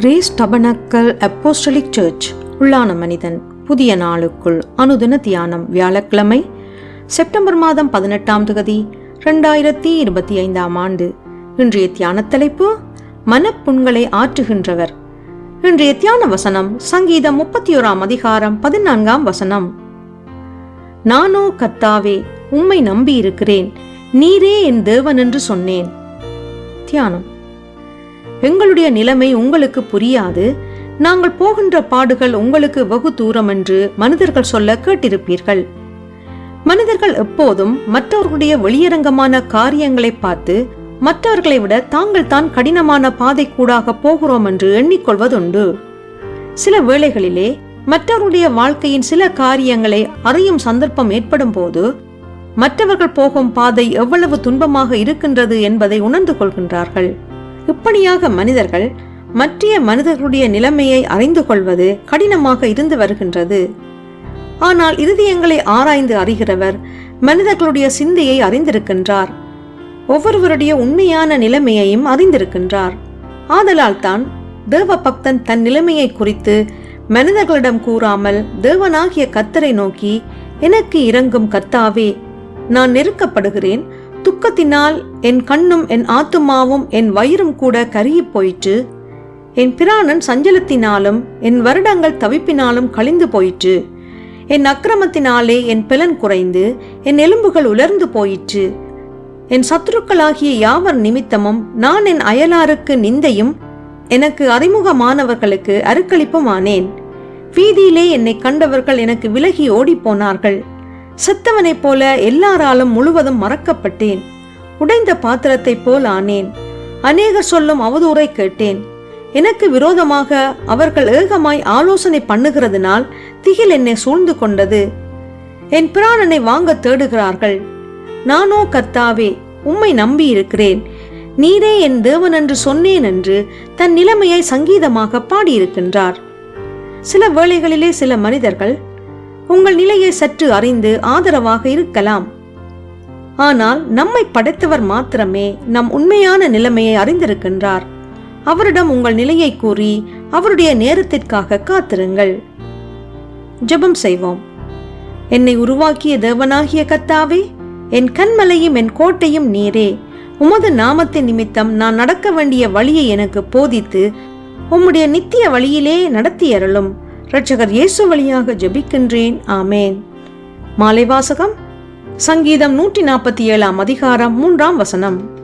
Grace tabernacle apostolic search உள்ளான மனிதன் புதிய நாளுக்குள் அனுதின தியானம் வியாழக்கிழமை செப்டம்பர் மாதம் பதினெட்டாம் தொகுதி ரெண்டாயிரத்தி இருபத்தி ஐந்தாம் ஆண்டு. இன்றைய தியான தலைப்பு மனப்புண்களை ஆற்றுகின்றவர். இன்றைய தியான வசனம் சங்கீதம் முப்பத்தி ஓராம் அதிகாரம் பதினான்காம் வசனம். நானோ கத்தாவே உம்மை நம்பியிருக்கிறேன் நீரே என் தேவன் என்று சொன்னேன். தியானம். எங்களுடைய நிலைமை உங்களுக்கு புரியாது. நாங்கள் போகின்ற பாடுகள் உங்களுக்கு வெகு தூரம் என்று மனிதர்கள் சொல்ல கேட்டிருப்பீர்கள். மனிதர்கள் எப்போதும் மற்றவர்களுடைய வெளியரங்கமான காரியங்களை பார்த்து மற்றவர்களை விட தாங்கள் தான் கடினமான பாதை கூடாக போகிறோம் என்று எண்ணிக்கொள்வதுண்டு. சில வேளைகளிலே மற்றவருடைய வாழ்க்கையின் சில காரியங்களை அறியும் சந்தர்ப்பம் ஏற்படும் போது மற்றவர்கள் போகும் பாதை எவ்வளவு துன்பமாக இருக்கின்றது என்பதை உணர்ந்து கொள்கின்றார்கள். இப்படியாக மனிதர்கள் மற்றைய மனிதர்களுடைய நிலைமையை அறிந்து கொள்வது கடினமாக இருந்து வருகின்றது. ஆனால் இருதயங்களை ஆராய்ந்து அறிகிறவர் மனிதர்களுடைய சிந்தையை அறிந்திருக்கின்றார். ஒவ்வொருவருடைய உண்மையான நிலைமையையும் அறிந்திருக்கின்றார். ஆதலால் தான் தேவ பக்தன் தன் நிலைமையை குறித்து மனிதர்களிடம் கூறாமல் தேவனாகிய கத்தரை நோக்கி எனக்கு இறங்கும் கத்தாவே நான் நெருக்கப்படுகிறேன் துக்கத்தினால் என் கண்ணும் என் ஆத்துமாவும் என் வயிறும் கூட கருகிப் போயிற்று. என் பிராணன் சஞ்சலத்தினாலும் என் வருடங்கள் தவிப்பினாலும் கழிந்து போயிற்று. என் அக்கிரமத்தினாலே என் பிலன் குறைந்து என் எலும்புகள் உலர்ந்து போயிற்று. என் சத்துருக்களாகிய யாவர் நிமித்தமும் நான் என் அயலாருக்கு நிந்தையும் எனக்கு அறிமுகமானவர்களுக்கு அருக்களிப்புமானேன். வீதியிலே என்னை கண்டவர்கள் எனக்கு விலகி ஓடிப்போனார்கள் செத்தவனைப் போல எல்லாராலும் முழுவதும் மறக்கப்பட்டேன். உடைந்த பாத்திரத்தைப் போல் ஆனேன். அநேகர் சொல்லும் அவதூறை கேட்டேன். எனக்கு விரோதமாக அவர்கள் ஏகமாய் ஆலோசனை பண்ணுகிறதுனால் திகில் என்னை சூழ்ந்து கொண்டது. என் பிராணனை வாங்க தேடுகிறார்கள். நானோ கர்த்தாவே உம்மை நம்பியிருக்கிறேன். நீரே என் தேவன் என்று சொன்னேன் என்று தன் நிலைமையை சங்கீதமாக பாடியிருக்கின்றார். சில வேளைகளிலே சில மனிதர்கள் உங்கள் நிலையை சற்று அறிந்து ஆதரவாக இருக்கலாம். ஆனால் நம்மை படைத்தவர் மாத்திரமே நம் உண்மையான நிலைமையை அறிந்திருக்கின்றார். அவரிடம் உங்கள் நிலையை கூறி அவருடைய நேரத்திற்காக காத்திருங்கள். ஜெபம் செய்வோம். என்னை உருவாக்கிய தேவனாகிய கத்தாவே என் கண்மலையும் என் கோட்டையும் நீரே. உமது நாமத்தின் நிமித்தம் நான் நடக்க வேண்டிய வழியை எனக்கு போதித்து உம்முடைய நித்திய வழியிலே நடத்தியறலும் இரட்சகர் இயேசு வழியாக ஜெபிக்கின்றேன். ஆமேன். மாலை வாசகம் சங்கீதம் நூற்றி நாற்பத்தி ஏழாம் அதிகாரம் மூன்றாம் வசனம்.